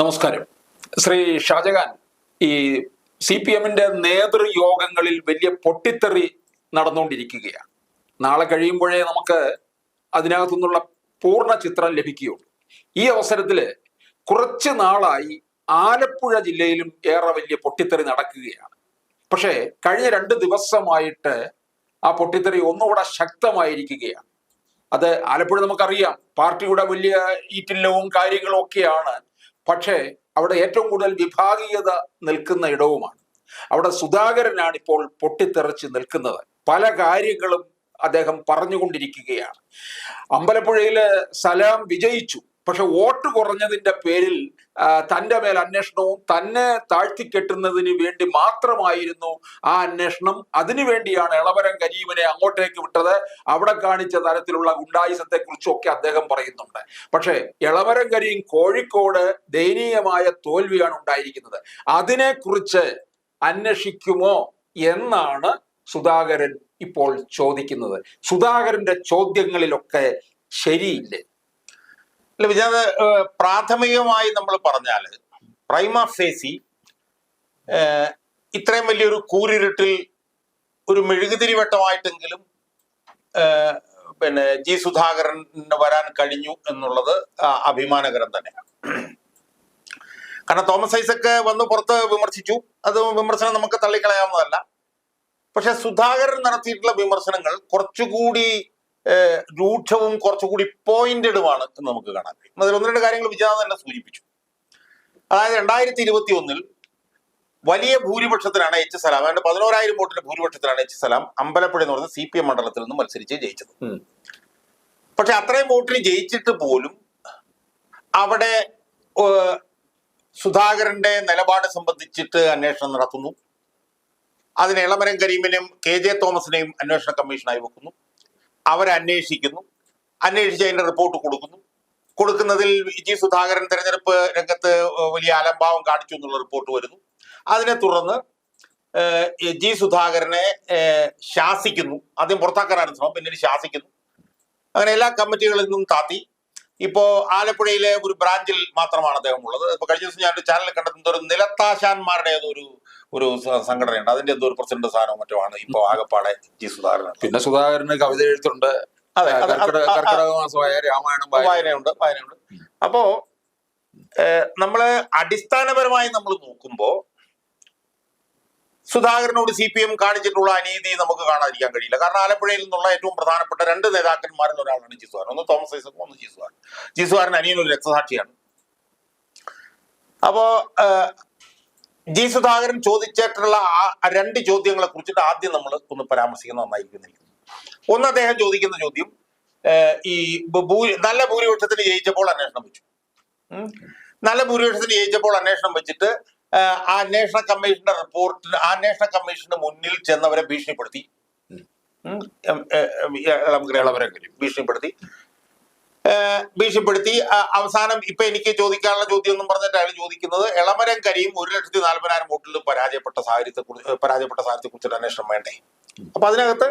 നമസ്കാരം. ശ്രീ ഷാജഹാൻ ഈ C P എമ്മിന്റെ നേതൃയോഗങ്ങളിൽ വലിയ പൊട്ടിത്തെറി നടന്നുകൊണ്ടിരിക്കുകയാണ്. നാളെ കഴിയുമ്പോഴേ നമുക്ക് അതിനകത്തുനിന്നുള്ള പൂർണ ചിത്രം ലഭിക്കുകയുള്ളൂ. ഈ അവസരത്തിൽ കുറച്ച് നാളായി ആലപ്പുഴ ജില്ലയിലും ഏറെ വലിയ പൊട്ടിത്തെറി നടക്കുകയാണ്. പക്ഷേ കഴിഞ്ഞ രണ്ട് ദിവസമായിട്ട് ആ പൊട്ടിത്തെറി ഒന്നുകൂടെ ശക്തമായിരിക്കുകയാണ്. അത് ആലപ്പുഴ നമുക്കറിയാം. പാർട്ടിയുടെ വലിയ ഈറ്റില്ലവും കാര്യങ്ങളും ഒക്കെയാണ് പക്ഷേ അവിടെ ഏറ്റവും കൂടുതൽ വിഭാഗീയത നിൽക്കുന്ന ഇടവുമാണ്. അവിടെ സുധാകരനാണ് ഇപ്പോൾ പൊട്ടിത്തെറിച്ച് നിൽക്കുന്നത്. പല കാര്യങ്ങളും അദ്ദേഹം പറഞ്ഞുകൊണ്ടിരിക്കുകയാണ്. അമ്പലപ്പുഴയിലെ സലാം വിജയിച്ചു. പക്ഷെ വോട്ട് കുറഞ്ഞതിന്റെ പേരിൽ തന്റെ മേൽ അന്വേഷണവും തന്നെ താഴ്ത്തിക്കെട്ടുന്നതിന് വേണ്ടി മാത്രമായിരുന്നു ആ അന്വേഷണം. അതിനുവേണ്ടിയാണ് ഇളവരം കരീമിനെ അങ്ങോട്ടേക്ക് വിട്ടത്. അവിടെ കാണിച്ച തരത്തിലുള്ള ഗുണ്ടായുസത്തെ കുറിച്ചൊക്കെ അദ്ദേഹം പറയുന്നുണ്ട്. പക്ഷേ ഇളവരം കരീം കോഴിക്കോട് ദയനീയമായ തോൽവിയാണ് ഉണ്ടായിരിക്കുന്നത്. അതിനെക്കുറിച്ച് അന്വേഷിക്കുമോ എന്നാണ് സുധാകരൻ ഇപ്പോൾ ചോദിക്കുന്നത്. സുധാകരന്റെ ചോദ്യങ്ങളിലൊക്കെ ശരിയില്ലേ? അല്ല പ്രാഥമികമായി നമ്മൾ പറഞ്ഞാൽ പ്രൈമ ഫേസി ഇത്രയും വലിയൊരു കൂരിരുട്ടിൽ ഒരു മെഴുകുതിരി വട്ടമായിട്ടെങ്കിലും പിന്നെ ജി സുധാകരൻ വരാൻ കഴിഞ്ഞു എന്നുള്ളത് അഭിമാനകരം തന്നെയാണ്. കാരണം തോമസ് ഐസക്ക് വന്ന് പുറത്ത് വിമർശിച്ചു. അത് വിമർശനം നമുക്ക് തള്ളിക്കളയാവുന്നതല്ല. പക്ഷെ സുധാകരൻ നടത്തിയിട്ടുള്ള വിമർശനങ്ങൾ കുറച്ചുകൂടി രൂക്ഷവും കുറച്ചുകൂടി പോയിന്റഡുമാണ് എന്ന് നമുക്ക് കാണാൻ കഴിയും. അതിൽ ഒന്ന് രണ്ട് കാര്യങ്ങൾ വിജയനാഥ് തന്നെ സൂചിപ്പിച്ചു. അതായത് രണ്ടായിരത്തി ഇരുപത്തി ഒന്നിൽ വലിയ ഭൂരിപക്ഷത്തിലാണ് എച്ച് സലാം അതിന്റെ പതിനോരായിരം വോട്ടിന്റെ ഭൂരിപക്ഷത്തിലാണ് എച്ച് സലാം അമ്പലപ്പുഴ എന്ന് പറഞ്ഞ സി പി എം മണ്ഡലത്തിൽ നിന്ന് മത്സരിച്ച് ജയിച്ചത്. പക്ഷെ അത്രയും വോട്ടിന് ജയിച്ചിട്ട് പോലും അവിടെ സുധാകരന്റെ നിലപാട് സംബന്ധിച്ചിട്ട് അന്വേഷണം നടത്തുന്നു. അതിന് ഇളമരം കരീമിനെയും കെ ജെ തോമസിനെയും അന്വേഷണ കമ്മീഷനായി വെക്കുന്നു. അവരെ അന്വേഷിക്കുന്നു അന്വേഷിച്ച് അതിന്റെ റിപ്പോർട്ട് കൊടുക്കുന്നു. കൊടുക്കുന്നതിൽ ജി സുധാകരൻ തെരഞ്ഞെടുപ്പ് രംഗത്ത് വലിയ അലംഭാവം കാണിച്ചു എന്നുള്ള റിപ്പോർട്ട് വരുന്നു. അതിനെ തുടർന്ന് ജി സുധാകരനെ ശാസിക്കുന്നു. ആദ്യം പുറത്താക്കാനാണ് ശ്രമം പിന്നീട് ശാസിക്കുന്നു. അങ്ങനെ എല്ലാ കമ്മിറ്റികളിൽ നിന്നും താത്തി. ഇപ്പോ ആലപ്പുഴയിലെ ഒരു ബ്രാഞ്ചിൽ മാത്രമാണ് അദ്ദേഹം ഉള്ളത്. ഇപ്പൊ കഴിഞ്ഞ ദിവസം ഞാൻ ഒരു ചാനലിൽ കണ്ടെത്തുന്ന ഒരു നിലത്താശാന്മാരുടെ ഏതോ ഒരു സംഘടനയുണ്ട്. അതിന്റെ എന്തോ ഒരു പ്രസിഡന്റ് സ്ഥാനവും മറ്റോ ആണ് ഇപ്പൊ ആകപ്പാടെ ജി സുധാകരൻ പിന്നെ സുധാകരന് കവിത എഴുത്തുണ്ട്. അതെ കർക്കിടക മാസമായ രാമായണം. വായനയുണ്ട് വായനയുണ്ട്. അപ്പോ നമ്മൾ അടിസ്ഥാനപരമായി നമ്മൾ നോക്കുമ്പോ സുധാകരനോട് സി പി എം കാണിച്ചിട്ടുള്ള അനീതി നമുക്ക് കാണാതിരിക്കാൻ കഴിയില്ല. കാരണം ആലപ്പുഴയിൽ നിന്നുള്ള ഏറ്റവും പ്രധാനപ്പെട്ട രണ്ട് നേതാക്കന്മാരിൽ ഒരാളാണ് ജിസുവാൻ ഒന്ന് തോമസ് ഐസക്കും ഒന്ന് ജിസുവാൻ ജിസുവാൻ അനിയൻ ഒരു രക്തസാക്ഷിയാണ്. അപ്പോ ജി സുധാകരൻ ചോദിച്ചിട്ടുള്ള ആ രണ്ട് ചോദ്യങ്ങളെ കുറിച്ചിട്ട് ആദ്യം നമ്മൾ ഒന്ന് പരാമർശിക്കുന്നത് നന്നായിരിക്കും ഒന്ന് അദ്ദേഹം ചോദിക്കുന്ന ചോദ്യം ഈ നല്ല ഭൂരിപക്ഷത്തിന് ജയിച്ചപ്പോൾ അന്വേഷണം വെച്ചു. നല്ല ഭൂരിപക്ഷത്തിന് ജയിച്ചപ്പോൾ അന്വേഷണം വെച്ചിട്ട് ആ അന്വേഷണ കമ്മീഷന്റെ റിപ്പോർട്ടിന് ആ അന്വേഷണ കമ്മീഷന് മുന്നിൽ ചെന്നവരെ ഭീഷണിപ്പെടുത്തി. ഭീഷണിപ്പെടുത്തി. ഭീഷണിപ്പെടുത്തി. അവസാനം ഇപ്പൊ എനിക്ക് ചോദിക്കാനുള്ള ചോദ്യം എന്നും പറഞ്ഞിട്ട് അയാൾ ചോദിക്കുന്നത്. എളമരം കരിയും ഒരു ലക്ഷത്തി നാല്പതിനായിരം വോട്ടിൽ പരാജയപ്പെട്ട സാഹചര്യത്തെ കുറിച്ച് പരാജയപ്പെട്ട സാഹചര്യത്തെ കുറിച്ചിട്ട് അന്വേഷണം വേണ്ടേ? അപ്പൊ അതിനകത്ത്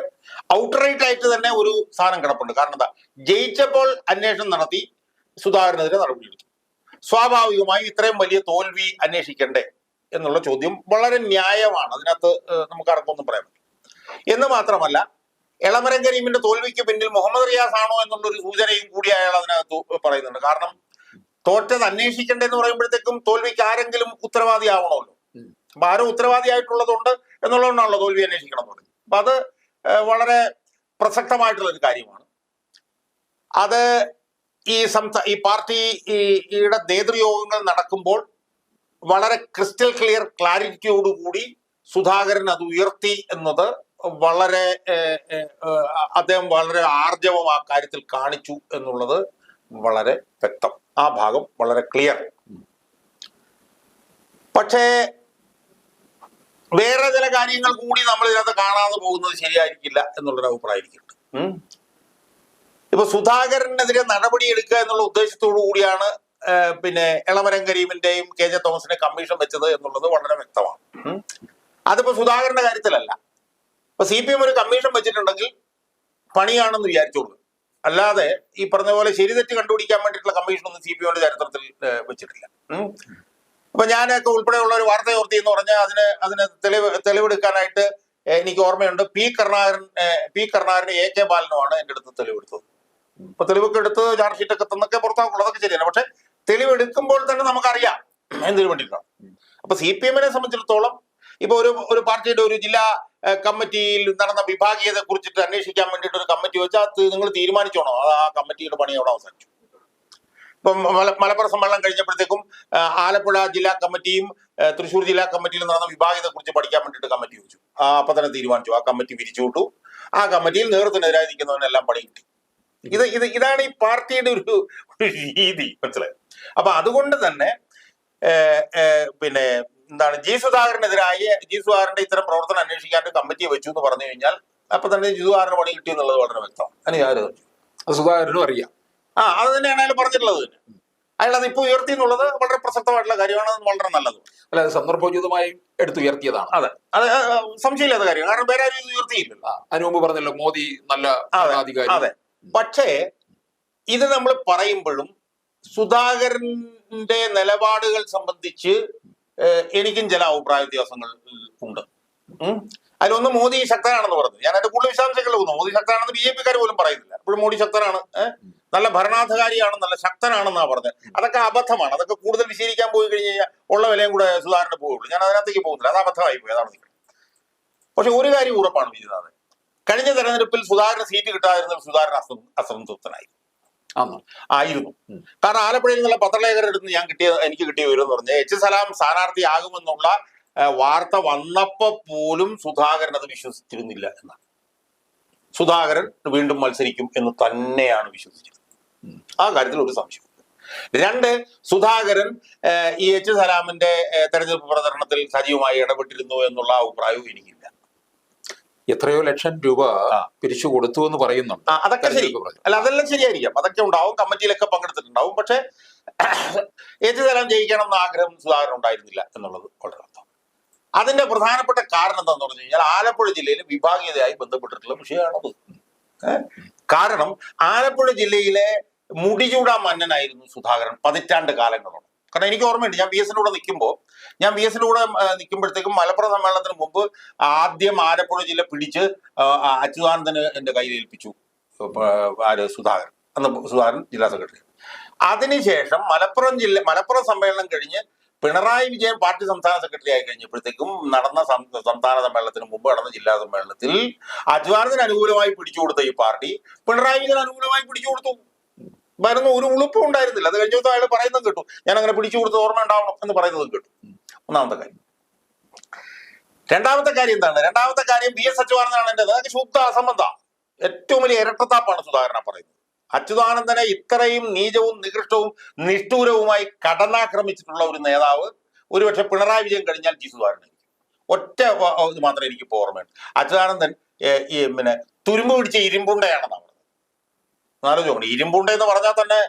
ഔട്ട്റൈറ്റ് ആയിട്ട് തന്നെ ഒരു സാധനം കിടപ്പുണ്ട്. കാരണം എന്താ? ജയിച്ചപ്പോൾ അന്വേഷണം നടത്തി സുധാകരനെതിരെ നടപടിയെടുത്തു സ്വാഭാവികമായി ഇത്രയും വലിയ തോൽവി അന്വേഷിക്കണ്ടേ എന്നുള്ള ചോദ്യം വളരെ ന്യായമാണ്. അതിനകത്ത് നമുക്ക് അടക്കമൊന്നും പറയാൻ പറ്റും എന്ന് മാത്രമല്ല എളമരം കരീമിന്റെ തോൽവിക്ക് പിന്നിൽ മുഹമ്മദ് റിയാസ് ആണോ എന്നുള്ള ഒരു സൂചനയും കൂടി അയാൾ അതിനകത്ത് പറയുന്നുണ്ട്. കാരണം തോറ്റത് അന്വേഷിക്കണ്ടെന്ന് പറയുമ്പോഴത്തേക്കും തോൽവിക്ക് ആരെങ്കിലും ഉത്തരവാദി ആവണമല്ലോ അപ്പൊ ആരും ഉത്തരവാദി ആയിട്ടുള്ളതുണ്ട് എന്നുള്ളതുകൊണ്ടാണല്ലോ തോൽവി അന്വേഷിക്കണം എന്ന് പറയുന്നത്. അപ്പൊ അത് വളരെ പ്രസക്തമായിട്ടുള്ള ഒരു കാര്യമാണ്. അത് ഈ സംസ്ഥാ ഈ പാർട്ടി ഈയുടെ നേതൃയോഗങ്ങൾ നടക്കുമ്പോൾ വളരെ ക്രിസ്റ്റൽ ക്ലിയർ ക്ലാരിറ്റിയോടുകൂടി സുധാകരൻ അത് ഉയർത്തി എന്നത് വളരെ അദ്ദേഹം വളരെ ആർജവം ആ കാര്യത്തിൽ കാണിച്ചു എന്നുള്ളത് വളരെ വ്യക്തം. ആ ഭാഗം വളരെ ക്ലിയർ പക്ഷേ വേറെ ചില കാര്യങ്ങൾ കൂടി നമ്മൾ ഇതിനകത്ത് കാണാതെ പോകുന്നത് ശരിയായിരിക്കില്ല എന്നുള്ളൊരു അഭിപ്രായം. ഇപ്പൊ സുധാകരനെതിരെ നടപടി എടുക്കുക എന്നുള്ള ഉദ്ദേശത്തോടു കൂടിയാണ് പിന്നെ എളമരം കരീമിന്റെയും കെ ജെ തോമസിന്റെ കമ്മീഷൻ വെച്ചത് എന്നുള്ളത് വളരെ വ്യക്തമാണ്. അതിപ്പോ സുധാകരന്റെ കാര്യത്തിലല്ല. ഇപ്പൊ സി പി എം ഒരു കമ്മീഷൻ വെച്ചിട്ടുണ്ടെങ്കിൽ പണിയാണെന്ന് വിചാരിച്ചോളൂ. അല്ലാതെ ഈ പറഞ്ഞ പോലെ ശരി തെറ്റ് കണ്ടുപിടിക്കാൻ വേണ്ടിയിട്ടുള്ള കമ്മീഷൻ ഒന്നും സി പി എമ്മിന്റെ ചരിത്രത്തിൽ വെച്ചിട്ടില്ല. അപ്പൊ ഞാനൊക്കെ ഉൾപ്പെടെയുള്ള ഒരു വാർത്ത ഓർത്തി എന്ന് പറഞ്ഞാൽ അതിന് അതിന് തെളിവ് തെളിവെടുക്കാനായിട്ട് എനിക്ക് ഓർമ്മയുണ്ട്. P Karunakaran P Karunakaran A K ബാലനുമാണ് എന്റെ അടുത്ത് തെളിവെടുത്തത്. അപ്പൊ തെളിവൊക്കെ എടുത്ത് ചാർജ് ഷീറ്റ് ഒക്കെ തന്നൊക്കെ പുറത്താക്കുള്ളതൊക്കെ ശരിയാണ്. പക്ഷെ തെളിവെടുക്കുമ്പോൾ തന്നെ നമുക്കറിയാം എന്തിനു വേണ്ടിയിട്ടാണ്. അപ്പൊ സി പി എമ്മിനെ സംബന്ധിച്ചിടത്തോളം ഇപ്പൊ ഒരു ഒരു പാർട്ടിയുടെ ഒരു ജില്ലാ കമ്മിറ്റിയിൽ നടന്ന വിഭാഗീയതയെ കുറിച്ചിട്ട് അന്വേഷിക്കാൻ വേണ്ടിയിട്ട് ഒരു കമ്മിറ്റി വെച്ചാൽ നിങ്ങൾ തീരുമാനിച്ചോണോ? അത് ആ കമ്മിറ്റിയുടെ പണി അവിടെ അവസാനിച്ചു? ഇപ്പം മല- മലപ്പുറം സമ്മേളനം കഴിഞ്ഞപ്പോഴത്തേക്കും ആലപ്പുഴ ജില്ലാ കമ്മിറ്റിയും തൃശ്ശൂർ ജില്ലാ കമ്മിറ്റിയിലും നടന്ന വിഭാഗത്തെ കുറിച്ച് പഠിക്കാൻ വേണ്ടിയിട്ട് കമ്മിറ്റി വെച്ചു. ആ അപ്പൊ തന്നെ തീരുമാനിച്ചു. ആ കമ്മിറ്റി പിരിച്ചു ആ കമ്മിറ്റിയിൽ നേതൃത്വത്തിനെതിരായി നിൽക്കുന്നവനെല്ലാം പണി കിട്ടി. ഇത് ഇത് ഇതാണ് ഈ പാർട്ടിയുടെ ഒരു രീതി. മനസ്സിലായത് അപ്പൊ അതുകൊണ്ട് തന്നെ പിന്നെ എന്താണ് ജി സുധാകരനെതിരായി ജി സുധാകരന്റെ ഇത്തരം പ്രവർത്തനം അന്വേഷിക്കാൻ കമ്മിറ്റി വെച്ചു എന്ന് പറഞ്ഞു കഴിഞ്ഞാൽ അപ്പൊ തന്നെ ജി സുധാകരന് പണി കിട്ടി എന്നുള്ളത് വളരെ വ്യക്തം അതിന് യാതൊരു സുധാകരനും അറിയാം. ആ അത് തന്നെയാണ് അയാൾ പറഞ്ഞിട്ടുള്ളത് തന്നെ. അയാൾ അത് ഇപ്പോൾ ഉയർത്തി എന്നുള്ളത് വളരെ പ്രസക്തമായിട്ടുള്ള കാര്യമാണ് അത് വളരെ നല്ലത്. അല്ല അത് സന്ദർഭോചിതമായും എടുത്തുയർത്തിയതാണ് അതെ. അത് സംശയമില്ലാത്ത കാര്യമാണ്. കാരണം വേറെ ആരും ഉയർത്തിയില്ലല്ലോ. അതിനു മുമ്പ് പറഞ്ഞല്ലോ മോദി നല്ല അതെ, പക്ഷേ ഇത് നമ്മൾ പറയുമ്പോഴും സുധാകരന്റെ നിലപാടുകൾ സംബന്ധിച്ച് എനിക്കും ചില അഭിപ്രായ വ്യത്യാസങ്ങൾ ഉണ്ട്. അതിലൊന്ന് മോദി ശക്തനാണെന്ന് പറഞ്ഞു. ഞാൻ അതിന്റെ കൂടുതൽ വിശദാംശങ്ങളിൽ പോകുന്നു. മോദി ശക്തനാണെന്ന് ബി ജെ പിക്കാർ പോലും പറയുന്നില്ല. എപ്പോഴും മോദി ശക്തനാണ്. നല്ല ഭരണാധികാരിയാണ് നല്ല ശക്തനാണെന്നാണ് പറഞ്ഞത്. അതൊക്കെ അബദ്ധമാണ്. അതൊക്കെ കൂടുതൽ വിശീലിക്കാൻ പോയി കഴിഞ്ഞ് കഴിഞ്ഞാൽ ഉള്ള വിലയും കൂടെ സുധാകരന് പോവുള്ളൂ. ഞാൻ അതിനകത്തേക്ക് പോകുന്നില്ല. അത് അബദ്ധമായി പോയി അതാണ് പക്ഷെ ഒരു കാര്യം ഉറപ്പാണ് വിജിതാതെ കഴിഞ്ഞ തെരഞ്ഞെടുപ്പിൽ സുധാകരന് സീറ്റ് കിട്ടാതിരുന്ന സുധാകരൻ അസം ആന്നു. ആയിരുന്നു. കാരണം ആലപ്പുഴയിൽ നിന്നുള്ള പത്രലേഖകരുടെ അടുത്ത് ഞാൻ കിട്ടിയ എനിക്ക് കിട്ടിയ വിവരം എന്ന് പറഞ്ഞാൽ എച്ച് സലാം സ്ഥാനാർത്ഥിയാകുമെന്നുള്ള വാർത്ത വന്നപ്പോ പോലും സുധാകരൻ അത് വിശ്വസിച്ചിരുന്നില്ല എന്നാണ്. സുധാകരൻ വീണ്ടും മത്സരിക്കും എന്ന് തന്നെയാണ് വിശ്വസിച്ചത്. ആ കാര്യത്തിൽ ഒരു സംശയം രണ്ട് സുധാകരൻ ഈ എച്ച് സലാമിന്റെ തെരഞ്ഞെടുപ്പ് പ്രചരണത്തിൽ സജീവമായി ഇടപെട്ടിരുന്നു എന്നുള്ള അഭിപ്രായവും എനിക്കില്ല. എത്രയോ ലക്ഷം രൂപ. പിരിച്ചു കൊടുത്തു എന്ന് പറയുന്നുണ്ട്. അതൊക്കെ ശരി. അല്ല അതെല്ലാം ശരിയായിരിക്കാം. അതൊക്കെ ഉണ്ടാവും. കമ്മിറ്റിയിലൊക്കെ പങ്കെടുത്തിട്ടുണ്ടാവും. പക്ഷെ ഏത് തരം ജയിക്കണം എന്ന ആഗ്രഹം സുധാകരൻ ഉണ്ടായിരുന്നില്ല എന്നുള്ളത് വളരെ അർത്ഥം. അതിന്റെ പ്രധാനപ്പെട്ട കാരണം എന്താന്ന് പറഞ്ഞു കഴിഞ്ഞാൽ ആലപ്പുഴ ജില്ലയിൽ വിഭാഗീയതയായി ബന്ധപ്പെട്ടിട്ടുള്ള വിഷയമാണത്. കാരണം ആലപ്പുഴ ജില്ലയിലെ മുടിചൂടാ മന്നനായിരുന്നു സുധാകരൻ പതിറ്റാണ്ട് കാലങ്ങളോളം. കാരണം എനിക്ക് ഓർമ്മയുണ്ട് ഞാൻ ബി എസിന്റെ കൂടെ നിൽക്കുമ്പോൾ ഞാൻ ബി എസിന്റെ കൂടെ നിൽക്കുമ്പോഴത്തേക്കും മലപ്പുറം സമ്മേളനത്തിന് മുമ്പ് ആദ്യം ആലപ്പുഴ ജില്ല പിടിച്ച് അച്യുതാനന്ദന് എന്റെ കയ്യിൽ ഏൽപ്പിച്ചു. ആര് സുധാകരൻ. അന്ന് സുധാകരൻ ജില്ലാ സെക്രട്ടറി. അതിനുശേഷം മലപ്പുറം ജില്ല മലപ്പുറം സമ്മേളനം കഴിഞ്ഞ് പിണറായി വിജയൻ പാർട്ടി സംസ്ഥാന സെക്രട്ടറി ആയി കഴിഞ്ഞപ്പോഴത്തേക്കും നടന്ന സംസ്ഥാന സമ്മേളനത്തിന് മുമ്പ് നടന്ന ജില്ലാ സമ്മേളനത്തിൽ അജ്വാനത്തിന് അനുകൂലമായി പിടിച്ചു കൊടുത്ത ഈ പാർട്ടി പിണറായി വിജയൻ അനുകൂലമായി പിടിച്ചു കൊടുത്തു വരുന്ന ഒരു ഉളുപ്പും ഉണ്ടായിരുന്നില്ല. അത് കഴിഞ്ഞ ദിവസം അയാൾ പറയുന്നത് കേട്ടു. ഞാൻ അങ്ങനെ പിടിച്ചു കൊടുത്ത് ഓർമ്മ ഉണ്ടാവണം എന്ന് പറയുന്നതും കേട്ടു. ഒന്നാമത്തെ കാര്യം. രണ്ടാമത്തെ കാര്യം എന്താണ്? രണ്ടാമത്തെ കാര്യം ബി എസ് അച്യുതാനന്ദനാണ് എന്റെ അതൊക്കെ ശുദ്ധ അസംബന്ധ ഏറ്റവും വലിയ ഇരട്ടത്താപ്പാണ് സുധാകരൻ പറയുന്നത്. അച്യുതാനന്ദനെ ഇത്രയും നീചവും നികൃഷ്ടവും നിഷ്ഠൂരവുമായി കടന്നാക്രമിച്ചിട്ടുള്ള ഒരു നേതാവ് ഒരുപക്ഷെ പിണറായി വിജയൻ കഴിഞ്ഞാൽ ജി സുധാകരൻ ഒറ്റ ഇത് മാത്രമേ എനിക്ക് ഇപ്പോൾ ഓർമ്മയുണ്ട് അച്യുതാനന്ദൻ പിന്നെ തുരുമ്പ് പിടിച്ച ഇരുമ്പുണ്ടയാണെന്നാണ് പറഞ്ഞത് ആലോചിക്കണം ഇരുമ്പുണ്ട എന്ന് പറഞ്ഞാൽ തന്നെ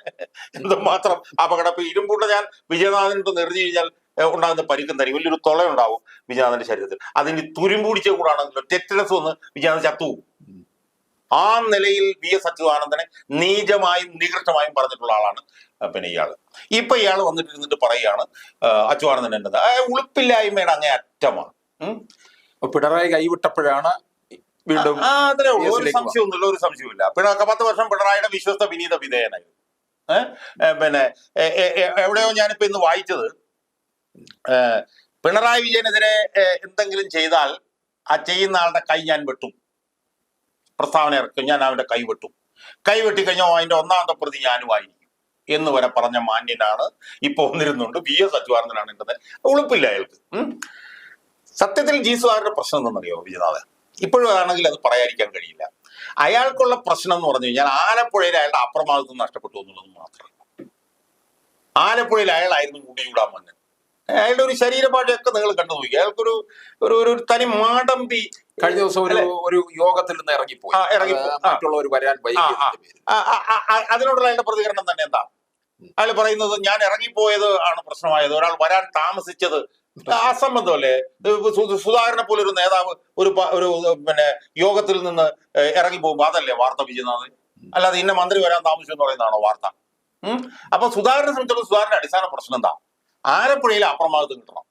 എന്തുമാത്രം അപകടം. ഇപ്പൊ ഇരുമ്പുണ്ട ഞാൻ വിജയനാഥൻ ഇട്ട് കഴിഞ്ഞാൽ ഉണ്ടാകുന്ന പരിക്കും തരും വലിയൊരു തൊള ഉണ്ടാവും വിജയനാഥന്റെ ശരീരത്തിൽ. അതിന് തുരുമ്പൂടിച്ച കൂടാണെങ്കിലും ടെറ്റനസ് വന്ന് വിജയനാഥൻ ചത്തുപോകും ആ നിലയിൽ വി എസ് അച്യുതാനന്ദനെ നീചമായും നികൃഷ്ടമായും പറഞ്ഞിട്ടുള്ള ആളാണ് പിന്നെ ഇയാൾ. ഇപ്പൊ ഇയാൾ വന്നിട്ടിരുന്നിട്ട് പറയുകയാണ് അച്യുതാനന്ദൻ എന്നത്. ഉളുപ്പില്ലായ്മയുടെ അങ്ങേ അറ്റമാണ്. അപ്പൊ പിണറായി കൈവിട്ടപ്പോഴാണ് വീണ്ടും ആ അത്രേ ഉള്ളൂ. ഒരു സംശയമൊന്നുമില്ല ഒരു സംശയമില്ല പിന്നെ പത്ത് വർഷം പിണറായിയുടെ വിശ്വസ്ത വിനീത വിധേയനായിരുന്നു. ഏഹ് പിന്നെ എവിടെയോ ഞാനിപ്പോ ഇന്ന് വായിച്ചത് പിണറായി വിജയനെതിരെ എന്തെങ്കിലും ചെയ്താൽ ആ ചെയ്യുന്ന ആളുടെ കൈ ഞാൻ വെട്ടും. പ്രസ്താവന ഇറക്കും ഞാൻ അവന്റെ കൈ വെട്ടും. കൈ വെട്ടി കഴിഞ്ഞാൽ അതിന്റെ ഒന്നാമത്തെ പ്രതി ഞാനും ആയിരിക്കും എന്ന് വരെ പറഞ്ഞ മാന്യനാണ് ഇപ്പൊ വന്നിരുന്നുണ്ട്. B S. അച്യുതാനന്ദനാണ് എന്നത് ഉളുപ്പില്ല അയാൾക്ക്. സത്യത്തിൽ ജി സുധാകരന്റെ പ്രശ്നം എന്തെന്നറിയോ വിജയനാഥൻ? ഇപ്പോഴും ആണെങ്കിൽ അത് പറയാതിരിക്കാൻ കഴിയില്ല. അയാൾക്കുള്ള പ്രശ്നം എന്ന് പറഞ്ഞു കഴിഞ്ഞാൽ ആലപ്പുഴയിൽ അയാളുടെ അപ്രമാദിത്വം നഷ്ടപ്പെട്ടു എന്നുള്ളത് മാത്രമല്ല ആലപ്പുഴയിൽ അയാളായിരുന്നു മുടിയൂടാൻ മഞ്ഞൻ അയാളുടെ ഒരു ശരീരഭാഷയൊക്കെ നിങ്ങൾ കണ്ടു നോക്കി. അയാൾക്കൊരു ഒരു ഒരു തനി മാടമ്പി കഴിഞ്ഞ ദിവസം ഒരു ഒരു യോഗത്തിൽ നിന്ന് ഇറങ്ങിപ്പോയി. ഇറങ്ങിപ്പോയി. വരാൻ അതിനോടുള്ള അയാളുടെ പ്രതികരണം തന്നെ എന്താ അയാൾ പറയുന്നത് ഞാൻ ഇറങ്ങിപ്പോയത് ആണ് പ്രശ്നമായത്. ഒരാൾ വരാൻ താമസിച്ചത് അസംബന്ധമല്ലേ അല്ലേ സുധാകരനെ പോലെ ഒരു നേതാവ് ഒരു ഒരു പിന്നെ യോഗത്തിൽ നിന്ന് ഇറങ്ങി പോകും അതല്ലേ വാർത്ത വിജയനാഥ്? അല്ലാതെ ഇന്ന മന്ത്രി വരാൻ താമസിച്ചു എന്ന് പറയുന്നതാണോ വാർത്ത? അപ്പൊ സുധാകരനെ സംബന്ധിച്ചുള്ള സുധാകരന്റെ അടിസ്ഥാന പ്രശ്നം എന്താ? ആലപ്പുഴയിലെ അപ്രമാദിത്വം കിട്ടണം.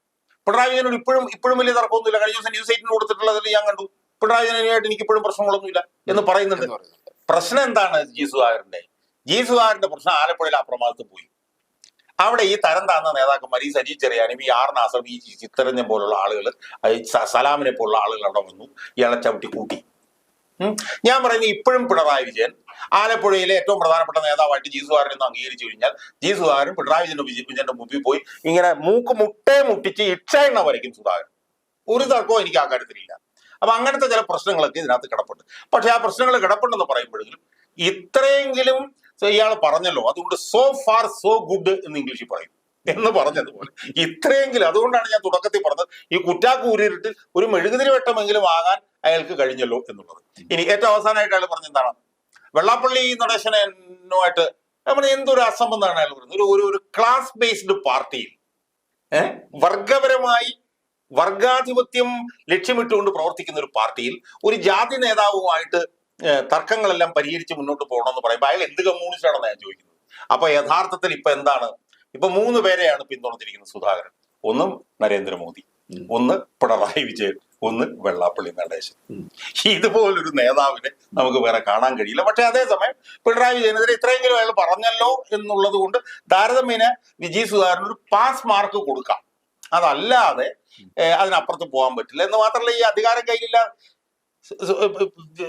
പിണറായി വിജയനോട് ഇപ്പോഴും ഇപ്പോഴും വലിയ തർക്കമൊന്നുമില്ല. കഴിഞ്ഞ ദിവസം ന്യൂസ് എയ്റ്റിന് കൊടുത്തിട്ടുള്ളതിൽ ഞാൻ കണ്ടു. പിണറായി വിജയനുമായിട്ട് എനിക്ക് ഇപ്പോഴും പ്രശ്നങ്ങളൊന്നുമില്ല എന്ന് പറയുന്നുണ്ട്. പ്രശ്നം എന്താണ് ജി സുധാകരന്റെ? ജി സുധാകരന്റെ പ്രശ്നം ആലപ്പുഴയിലെ അപ്രമാദിത്വം പോയി. അവിടെ ഈ തരം താന്ന നേതാക്കന്മാർ ഈ സജി ചെറിയാനും ഈ ആർ ഈ ചിത്തരഞ്ഞ പോലുള്ള ആളുകൾ സലാമിനെ പോലുള്ള ആളുകൾ അവിടെ വന്നു ഇയാളെ ചവിട്ടി കൂട്ടി. ഞാൻ പറയുന്നത് ഇപ്പോഴും പിണറായി വിജയൻ ആലപ്പുഴയിലെ ഏറ്റവും പ്രധാനപ്പെട്ട നേതാവായിട്ട് ജീസുകാരൻ എന്ന് അംഗീകരിച്ചു കഴിഞ്ഞാൽ ജീസുകാരൻ പിണറായി വിജയന്റെ വിജയ- വിജയന്റെ മുമ്പിൽ പോയി ഇങ്ങനെ മൂക്ക് മുട്ടേ മുട്ടിച്ച് ഇക്ഷ എണ്ണ വരയ്ക്കും സുധാകരൻ. ഒരു തർക്കവും എനിക്ക് ആ കാര്യത്തിലില്ല അപ്പൊ അങ്ങനത്തെ ചില പ്രശ്നങ്ങളൊക്കെ ഇതിനകത്ത് കിടപ്പുണ്ട്. പക്ഷെ ആ പ്രശ്നങ്ങൾ കിടപ്പുണ്ടെന്ന് പറയുമ്പോഴെങ്കിലും ഇത്രയെങ്കിലും ഇയാൾ പറഞ്ഞല്ലോ അതുകൊണ്ട് സോ ഫാർ സോ ഗുഡ് എന്ന് ഇംഗ്ലീഷിൽ പറയും. എന്ന് പറഞ്ഞതുപോലെ. ഇത്രയെങ്കിലും അതുകൊണ്ടാണ് ഞാൻ തുടക്കത്തിൽ പറഞ്ഞത് ഈ കുറ്റാക്കൂരിട്ട് ഒരു മെഴുകുതിരി വെട്ടമെങ്കിലും ആകാൻ അയാൾക്ക് കഴിഞ്ഞല്ലോ എന്നുള്ളത്. ഇനി ഏറ്റവും അവസാനമായിട്ട് അയാൾ പറഞ്ഞ എന്താണ്? വെള്ളാപ്പള്ളി നടേശനുമായിട്ട് നമ്മൾ എന്തൊരു അസംബന്ധമാണ് അയാൾ പറയുന്നത് ഒരു ഒരു ക്ലാസ് ബേസ്ഡ് പാർട്ടിയിൽ വർഗപരമായി വർഗാധിപത്യം ലക്ഷ്യമിട്ടുകൊണ്ട് പ്രവർത്തിക്കുന്ന ഒരു പാർട്ടിയിൽ ഒരു ജാതി നേതാവുമായിട്ട് തർക്കങ്ങളെല്ലാം പരിഹരിച്ച് മുന്നോട്ട് പോകണമെന്ന് പറയുമ്പോൾ അയാൾ എന്ത് കമ്മ്യൂണിസ്റ്റാണെന്ന് ഞാൻ ചോദിക്കുന്നത്. അപ്പൊ യഥാർത്ഥത്തിൽ ഇപ്പൊ എന്താണ്? ഇപ്പൊ മൂന്ന് പേരെയാണ് പിന്തുണച്ചിരിക്കുന്നത് സുധാകരൻ. ഒന്ന് നരേന്ദ്രമോദി. ഒന്ന് പിണറായി വിജയൻ ഒന്ന് വെള്ളാപ്പള്ളി നടേശൻ. ഇതുപോലൊരു നേതാവിനെ നമുക്ക് വേറെ കാണാൻ കഴിയില്ല. പക്ഷെ അതേസമയം പിണറായി വിജയനെതിരെ ഇത്രയെങ്കിലും അയാൾ പറഞ്ഞല്ലോ എന്നുള്ളത് കൊണ്ട് താരതമ്യേന വിജയ് സുധാകരൻ ഒരു പാസ് മാർക്ക് കൊടുക്കാം. അതല്ലാതെ അതിനപ്പുറത്ത് പോകാൻ പറ്റില്ല. എന്ന് മാത്രമല്ല ഈ അധികാരം കയ്യിലില്ല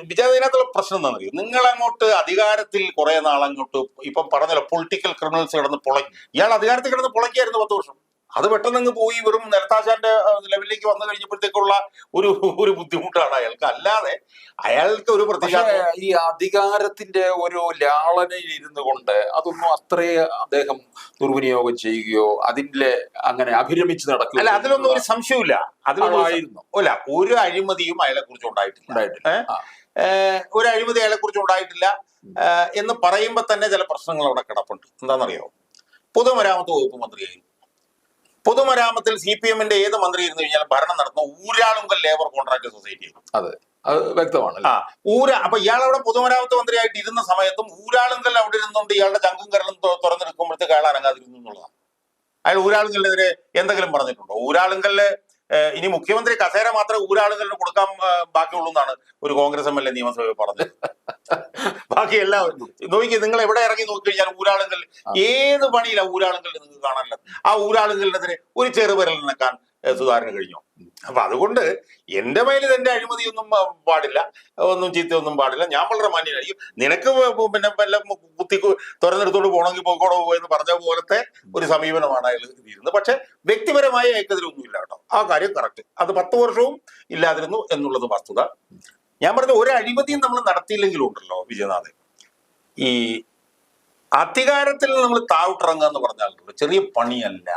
വിജയ ഇതിനകത്തുള്ള പ്രശ്നം എന്താണെന്ന് നിങ്ങൾ അങ്ങോട്ട് അധികാരത്തിൽ കുറെ നാളങ്ങോട്ട് ഇപ്പം പറഞ്ഞല്ലോ പൊളിറ്റിക്കൽ ക്രിമിനൽസ് കിടന്ന് പൊള ഇയാൾ അധികാരത്തിൽ കിടന്ന് പൊളയ്ക്കായിരുന്നു പത്ത് വർഷം. അത് പെട്ടെന്ന് അങ്ങ് പോയി വെറും നിരത്താശാന്റെ ലെവലിലേക്ക് വന്നു കഴിഞ്ഞപ്പോഴത്തേക്കുള്ള ഒരു ഒരു ബുദ്ധിമുട്ടാണ് അയാൾക്ക്. അല്ലാതെ അയാൾക്ക് ഒരു പ്രത്യേക ഈ അധികാരത്തിന്റെ ഒരു ലാളനയിൽ ഇരുന്നു കൊണ്ട് അതൊന്നും അത്രേ അദ്ദേഹം ദുർവിനിയോഗം ചെയ്യുകയോ അതിന്റെ അങ്ങനെ അഭിരമിച്ച് നടക്കുക അല്ല അതിലൊന്നും ഒരു സംശയമില്ല അതിലൊന്നും ഒരു സം- അല്ല ഒരു അഴിമതിയും അയാളെ കുറിച്ച് ഉണ്ടായിട്ടില്ല. ഉണ്ടായിട്ടില്ല. ഒരു അഴിമതി അയാളെ കുറിച്ച് ഉണ്ടായിട്ടില്ല. എന്ന് പറയുമ്പോൾ തന്നെ ചില പ്രശ്നങ്ങൾ അവിടെ കിടപ്പുണ്ട്. എന്താണെന്നറിയോ? പൊതുമരാമത്ത് വകുപ്പ് മന്ത്രിയായിരുന്നു. പൊതുമരാമത്തിൽ സി പി എമ്മിന്റെ ഏത് മന്ത്രി ഇരുന്ന് കഴിഞ്ഞാൽ ഭരണം നടത്തുന്ന ഊരാളുങ്കൽ ലേബർ കോൺട്രാക്ട് സൊസൈറ്റി അതെ. അത് വ്യക്തമാണ് ആ ഊര അപ്പൊ ഇയാൾ അവിടെ പൊതുമരാമത്ത് മന്ത്രിയായിട്ട് ഇരുന്ന സമയത്തും ഊരാളുങ്കൽ അവിടെ ഇരുന്നുകൊണ്ട് ഇയാളുടെ ചങ്കും കരളും തുറന്നെടുക്കുമ്പോഴത്തേക്ക് അയാൾ അനങ്ങാതിരുന്നു എന്നുള്ളതാണ്. അയാൾ ഊരാളുങ്കലിനെതിരെ എന്തെങ്കിലും പറഞ്ഞിട്ടുണ്ടോ? ഊരാളുങ്കലിൽ ഇനി മുഖ്യമന്ത്രി കസേര മാത്രമേ ഊരാളുകളിന് കൊടുക്കാൻ ബാക്കിയുള്ളൂ എന്നാണ് ഒരു കോൺഗ്രസ് എം എൽ എ നിയമസഭയിൽ പറഞ്ഞത്. ബാക്കി എല്ലാം നോക്കി നിങ്ങൾ എവിടെ ഇറങ്ങി നോക്കി കഴിഞ്ഞാൽ ഊരാളുങ്കൽ ഏത് പണിയില്ല ഊരാളുകളിൽ നിങ്ങൾക്ക് കാണാനില്ല ആ ഊരാളുങ്കലിനെതിരെ ഒരു ചെറുപരൽ നക്കാൻ ഏഹ്, സുധാകരന് കഴിഞ്ഞു? അപ്പൊ അതുകൊണ്ട് എന്റെ മേലിൽ എന്റെ അഴിമതിയൊന്നും പാടില്ല. ഒന്നും ചീത്തയൊന്നും പാടില്ല. ഞാൻ വളരെ മാന്യനായിരിക്കും. നിനക്ക് പിന്നെ വല്ല കുത്തി തുറന്നെടുത്തോണ്ട് പോകണമെങ്കിൽ പോയിക്കോടോ എന്ന് പറഞ്ഞ പോലത്തെ ഒരു സമീപനമാണ് അയാൾ ഇരുന്നത് പക്ഷെ വ്യക്തിപരമായ ഏകതിരൊന്നുമില്ല കേട്ടോ. ആ കാര്യം കറക്റ്റ് അത് പത്ത് വർഷവും ഇല്ലാതിരുന്നു എന്നുള്ളത് വസ്തുത. ഞാൻ പറഞ്ഞ ഒരു അഴിമതിയും നമ്മൾ നടത്തിയില്ലെങ്കിലും ഉണ്ടല്ലോ വിജയനാഥൻ. ഈ അധികാരത്തിൽ നമ്മൾ താവിട്ടിറങ്ങുക എന്ന് പറഞ്ഞാൽ ചെറിയ പണിയല്ല.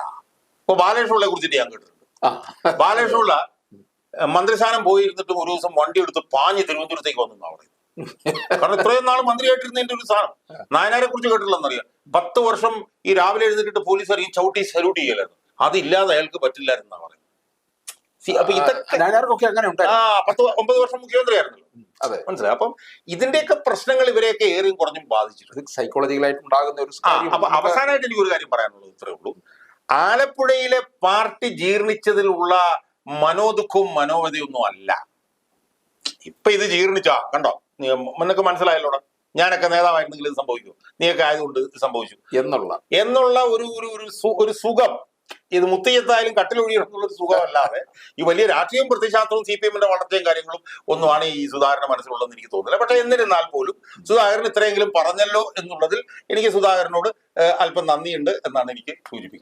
ഇപ്പൊ ബാലകൃഷ്ണപിള്ളയെ കുറിച്ചിട്ട് ഞാൻ കേട്ടിട്ടുണ്ട്. ബാലകൃഷ്ണപിള്ള മന്ത്രിസ്ഥാനം പോയിരുന്നിട്ടും ഒരു ദിവസം വണ്ടി എടുത്ത് പാഞ്ഞ് തിരുവനന്തപുരത്തേക്ക് വന്നു അവിടെ പറയുന്നത്. കാരണം ഇത്രയും നാൾ മന്ത്രിയായിട്ടിരുന്നതിന്റെ ഒരു സാധനം നായനാരെ കുറിച്ച് കേട്ടില്ലെന്നറിയാം പത്ത് വർഷം ഈ രാവിലെ എഴുന്നേറ്റിട്ട് പോലീസ് അറിയും ചവിട്ടി സല്യൂട്ട് ചെയ്യലായിരുന്നു. അതില്ലാതെ അയാൾക്ക് പറ്റില്ലായിരുന്നാ പറയുന്നത്. പത്ത് ഒമ്പത് വർഷം മുഖ്യമന്ത്രിയായിരുന്നല്ലോ. അതെ. മനസ്സിലായി? അപ്പം ഇതിന്റെയൊക്കെ പ്രശ്നങ്ങൾ ഇവരെയൊക്കെ ഏറെയും കുറഞ്ഞും ബാധിച്ചിട്ടുണ്ട്. സൈക്കോളജിക്കലായിട്ട് ഉണ്ടാകുന്ന ഒരു അപ്പൊ അവസാനമായിട്ട് എനിക്ക് ഒരു കാര്യം പറയാനുള്ളത് ഇത്രേ ഉള്ളൂ. ആലപ്പുഴയിലെ പാർട്ടി ജീർണിച്ചതിലുള്ള മനോദുഃഖവും മനോവധയൊന്നും അല്ല. ഇപ്പൊ ഇത് ജീർണിച്ചാ കണ്ടോ? നിനക്ക് മനസ്സിലായല്ലോടാ? ഞാനൊക്കെ നേതാവായിരുന്നെങ്കിൽ ഇത് സംഭവിക്കും നീയൊക്കെ ആയതുകൊണ്ട് ഇത് സംഭവിച്ചു. എന്നുള്ള. എന്നുള്ള ഒരു ഒരു ഒരു സുഖം. ഇത് മുത്തയ്യത്തായാലും കട്ടിലൊഴിയണം എന്നുള്ള ഒരു സുഖമല്ലാതെ ഈ വലിയ രാഷ്ട്രീയം പ്രതിശാസ്ത്രവും സി പി എമ്മിന്റെ വളർച്ചയും കാര്യങ്ങളും ഒന്നുമാണ് ഈ സുധാകരന്റെ മനസ്സിലുള്ളതെന്ന് എനിക്ക് തോന്നുന്നില്ല. പക്ഷെ എന്നിരുന്നാൽ പോലും സുധാകരൻ ഇത്രയെങ്കിലും പറഞ്ഞല്ലോ എന്നുള്ളതിൽ എനിക്ക് സുധാകരനോട് അല്പം നന്ദിയുണ്ട് എന്നാണ് എനിക്ക് സൂചിപ്പിക്കുന്നത്.